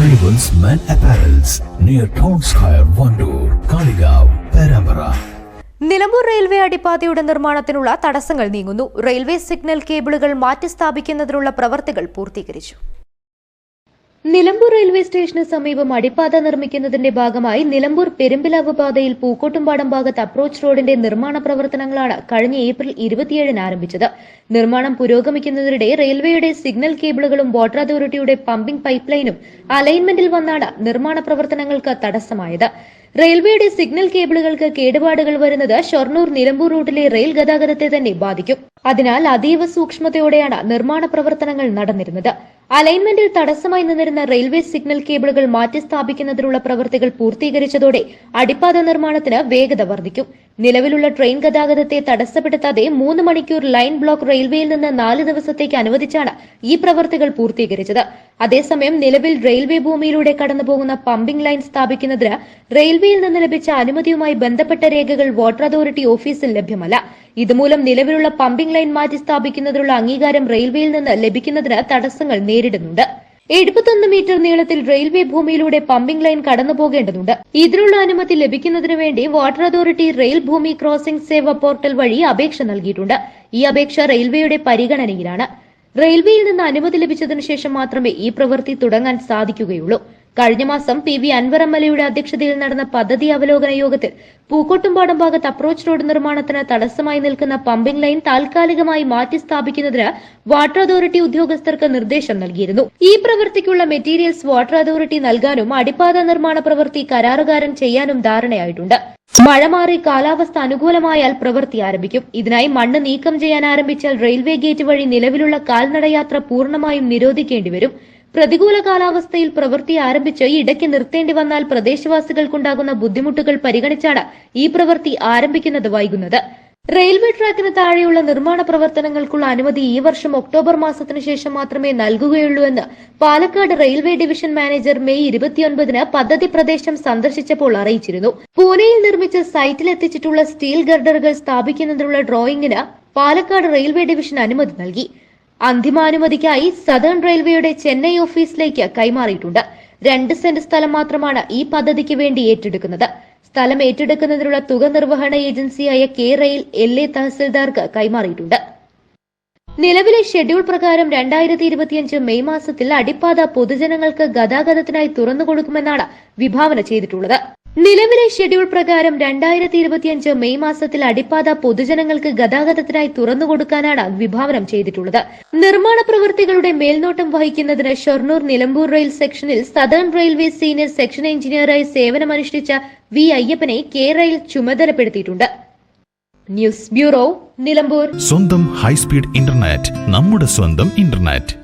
Arrivals Men Apparels near Town Square, Vandoor, Kaligav, Perambara. Nilambur railway അടിപ്പാതയുടെ നിർമ്മാണത്തിനുള്ള തടസ്സങ്ങൾ നീങ്ങുന്നു railway signal കേബിളുകൾ മാറ്റിസ്ഥാപിക്കുന്നതിനുള്ള പ്രവർത്തികൾ പൂർത്തീകരിച്ചു നിലമ്പൂർ റെയിൽവേ സ്റ്റേഷന് സമീപം അടിപ്പാത നിർമ്മിക്കുന്നതിന്റെ ഭാഗമായി നിലമ്പൂർ പെരുമ്പിലാവ് പാതയിൽ പൂക്കോട്ടുംപാടം ഭാഗത്ത് അപ്രോച്ച് റോഡിന്റെ നിർമ്മാണ പ്രവർത്തനങ്ങളാണ് കഴിഞ്ഞ ഏപ്രിൽ ഇരുപത്തിയേഴിന് ആരംഭിച്ചത്. നിർമ്മാണം പുരോഗമിക്കുന്നതിനിടെ റെയിൽവേയുടെ സിഗ്നൽ കേബിളുകളും വാട്ടർ അതോറിറ്റിയുടെ പമ്പിംഗ് പൈപ്പ് ലൈനും അലൈൻമെന്റിൽ വന്നാണ് നിർമ്മാണ പ്രവർത്തനങ്ങൾക്ക് തടസ്സമായത്. റെയിൽവേയുടെ സിഗ്നൽ കേബിളുകൾക്ക് കേടുപാടുകൾ വരുന്നത് ഷൊർണൂർ നിലമ്പൂർ റൂട്ടിലെ റെയിൽ ഗതാഗതത്തെ തന്നെ ബാധിക്കും. അതിനാൽ അതീവ സൂക്ഷ്മതയോടെയാണ് നിർമ്മാണ പ്രവർത്തനങ്ങൾ നടന്നിരുന്നത്. അലൈൻമെന്റിൽ തടസ്സമായി നിന്നിരുന്ന റെയിൽവേ സിഗ്നൽ കേബിളുകൾ മാറ്റിസ്ഥാപിക്കുന്നതിനുള്ള പ്രവൃത്തികൾ പൂർത്തീകരിച്ചതോടെ അടിപ്പാത നിർമ്മാണത്തിന് വേഗത വർദ്ധിക്കും. നിലവിലുള്ള ട്രെയിൻ ഗതാഗതത്തെ തടസ്സപ്പെടുത്താതെ മൂന്ന് മണിക്കൂർ ലൈൻ ബ്ലോക്ക് റെയിൽവേയിൽ നിന്ന് നാല് ദിവസത്തേക്ക് അനുവദിച്ചാണ് ഈ പ്രവൃത്തികൾ പൂർത്തീകരിച്ചത്. അതേസമയം നിലവിൽ റെയിൽവേ ഭൂമിയിലൂടെ കടന്നുപോകുന്ന പമ്പിംഗ് ലൈൻ സ്ഥാപിക്കുന്നതിന് റെയിൽവേയിൽ നിന്ന് ലഭിച്ച അനുമതിയുമായി ബന്ധപ്പെട്ട രേഖകൾ വാട്ടർ അതോറിറ്റി ഓഫീസിൽ ലഭ്യമല്ല. ഇതുമൂലം നിലവിലുള്ള പമ്പിംഗ് ലൈൻ മാറ്റി സ്ഥാപിക്കുന്നതിനുള്ള അംഗീകാരം റെയിൽവേയിൽ നിന്ന് ലഭിക്കുന്നതിന് തടസ്സങ്ങൾ നേരിടുന്നുണ്ട്. എഴുപത്തൊന്ന് മീറ്റർ നീളത്തിൽ റെയിൽവേ ഭൂമിയിലൂടെ പമ്പിംഗ് ലൈൻ കടന്നു പോകേണ്ടതുണ്ട് ഇതിനുള്ള അനുമതി ലഭിക്കുന്നതിനു വേണ്ടി water authority rail Bhoomi crossing Seva portal വഴി അപേക്ഷ നൽകിയിട്ടുണ്ട്. ഈ അപേക്ഷ റെയിൽവേയുടെ പരിഗണനയിലാണ്. റെയിൽവേയിൽ നിന്ന് അനുമതി ലഭിച്ചതിനു ശേഷം മാത്രമേ ഈ പ്രവൃത്തി തുടങ്ങാൻ സാധിക്കുകയുള്ളൂ. കഴിഞ്ഞ മാസം പി വി അൻവർ എം അധ്യക്ഷതയിൽ നടന്ന പദ്ധതി അവലോകന യോഗത്തിൽ പൂക്കോട്ടുംപാടം ഭാഗത്ത് അപ്രോച്ച് റോഡ് നിർമ്മാണത്തിന് തടസ്സമായി നിൽക്കുന്ന പമ്പിംഗ് ലൈൻ താൽക്കാലികമായി മാറ്റി സ്ഥാപിക്കുന്നതിന് വാട്ടർ അതോറിറ്റി ഉദ്യോഗസ്ഥർക്ക് നിർദ്ദേശം നൽകിയിരുന്നു. ഈ പ്രവൃത്തിക്കുള്ള മെറ്റീരിയൽസ് വാട്ടർ അതോറിറ്റി നൽകാനും അടിപ്പാത നിർമ്മാണ പ്രവൃത്തി കരാറുകാരൻ ചെയ്യാനും ധാരണയായിട്ടുണ്ട്. മഴ മാറി കാലാവസ്ഥ അനുകൂലമായാൽ പ്രവൃത്തി ആരംഭിക്കും. ഇതിനായി മണ്ണ് നീക്കം ചെയ്യാൻ ആരംഭിച്ചാൽ റെയിൽവേ ഗേറ്റ് വഴി നിലവിലുള്ള കാൽനടയാത്ര പൂർണമായും നിരോധിക്കേണ്ടി വരും. പ്രതികൂല കാലാവസ്ഥയിൽ പ്രവൃത്തി ആരംഭിച്ച് ഇടയ്ക്ക് നിർത്തേണ്ടി വന്നാൽ പ്രദേശവാസികൾക്കുണ്ടാകുന്ന ബുദ്ധിമുട്ടുകൾ പരിഗണിച്ചാണ് ഈ പ്രവൃത്തി ആരംഭിക്കുന്നത് വൈകുന്നത്. റെയിൽവേ ട്രാക്കിന് താഴെയുള്ള നിർമ്മാണ പ്രവർത്തനങ്ങൾക്കുള്ള അനുമതി ഈ വർഷം ഒക്ടോബർ മാസത്തിനു ശേഷം മാത്രമേ നൽകുകയുള്ളൂ എന്ന് Palakkad railway division manager May ഇരുപത്തിയൊൻപതിന് പദ്ധതി പ്രദേശം സന്ദർശിച്ചപ്പോൾ അറിയിച്ചിരുന്നു. പൂനെയിൽ നിർമ്മിച്ച സൈറ്റിലെത്തിച്ചിട്ടുള്ള സ്റ്റീൽ ഗർഡറുകൾ സ്ഥാപിക്കുന്നതിനുള്ള ഡ്രോയിങ്ങിന് പാലക്കാട് റെയിൽവേ ഡിവിഷൻ അനുമതി നൽകി. അന്തിമാനുമതിക്കായി സദേൺ റെയിൽവേയുടെ ചെന്നൈ ഓഫീസിലേക്ക് കൈമാറിയിട്ടുണ്ട്. രണ്ട് സെന്റ് സ്ഥലം മാത്രമാണ് ഈ പദ്ധതിക്ക് വേണ്ടി ഏറ്റെടുക്കുന്നത്. സ്ഥലം ഏറ്റെടുക്കുന്നതിനുള്ള തുക നിർവഹണ ഏജൻസിയായ കെ റെയിൽ എൽ എ തഹസിൽദാർക്ക് കൈമാറിയിട്ടുണ്ട്. നിലവിലെ ഷെഡ്യൂൾ പ്രകാരം രണ്ടായിരത്തി ഇരുപത്തിയഞ്ച് മെയ് മാസത്തിൽ അടിപ്പാത പൊതുജനങ്ങൾക്ക് ഗതാഗതത്തിനായി തുറന്നു കൊടുക്കുമെന്നാണ് വിഭാവന ചെയ്തിട്ടുള്ളത്. നിലവിലെ ഷെഡ്യൂൾ പ്രകാരം രണ്ടായിരത്തി ഇരുപത്തിയഞ്ച് മെയ് മാസത്തിൽ അടിപ്പാത പൊതുജനങ്ങൾക്ക് ഗതാഗതത്തിനായി തുറന്നുകൊടുക്കാനാണ് വിഭാവനം ചെയ്തിട്ടുള്ളത്. നിർമ്മാണ പ്രവൃത്തികളുടെ മേൽനോട്ടം വഹിക്കുന്നതിന് ഷൊർണൂർ നിലമ്പൂർ റെയിൽ സെക്ഷനിൽ സദേൺ റെയിൽവേ സീനിയർ സെക്ഷൻ എഞ്ചിനീയറായി സേവനമനുഷ്ഠിച്ച വി അയ്യപ്പനെ K rail ചുമതലപ്പെടുത്തിയിട്ടുണ്ട്. News bureau Nilambur. സ്വന്തം ഹൈസ്പീഡ് ഇന്റർനെറ്റ് നമ്മുടെ സ്വന്തം ഇന്റർനെറ്റ്.